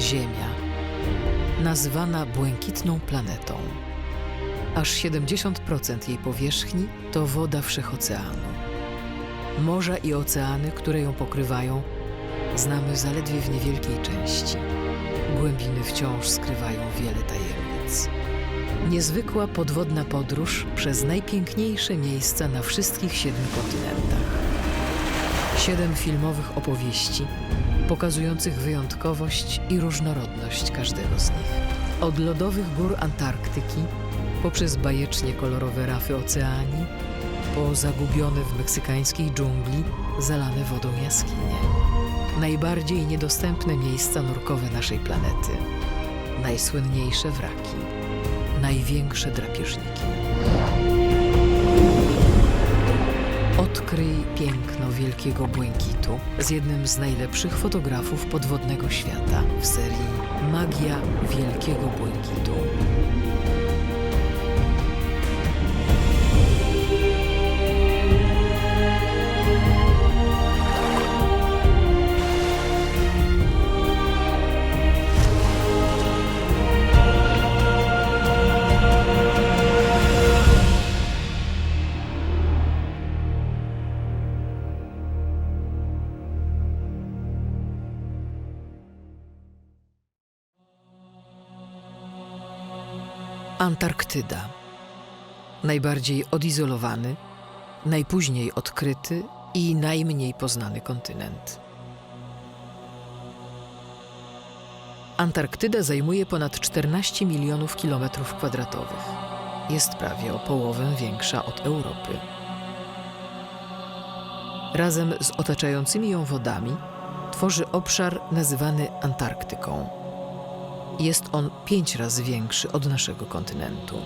Ziemia, nazywana błękitną planetą. Aż 70% jej powierzchni to woda wszechoceanu. Morza i oceany, które ją pokrywają, znamy zaledwie w niewielkiej części. Głębiny wciąż skrywają wiele tajemnic. Niezwykła podwodna podróż przez najpiękniejsze miejsca na wszystkich siedmiu kontynentach. Siedem filmowych opowieści pokazujących wyjątkowość i różnorodność każdego z nich. Od lodowych gór Antarktyki, poprzez bajecznie kolorowe rafy oceanii, po zagubione w meksykańskiej dżungli, zalane wodą jaskinie. Najbardziej niedostępne miejsca nurkowe naszej planety. Najsłynniejsze wraki. Największe drapieżniki. Piękno Wielkiego Błękitu z jednym z najlepszych fotografów podwodnego świata w serii Magia Wielkiego Błękitu. Antarktyda. Najbardziej odizolowany, najpóźniej odkryty i najmniej poznany kontynent. Antarktyda zajmuje ponad 14 milionów kilometrów kwadratowych. Jest prawie o połowę większa od Europy. Razem z otaczającymi ją wodami tworzy obszar nazywany Antarktyką. Jest on pięć razy większy od naszego kontynentu.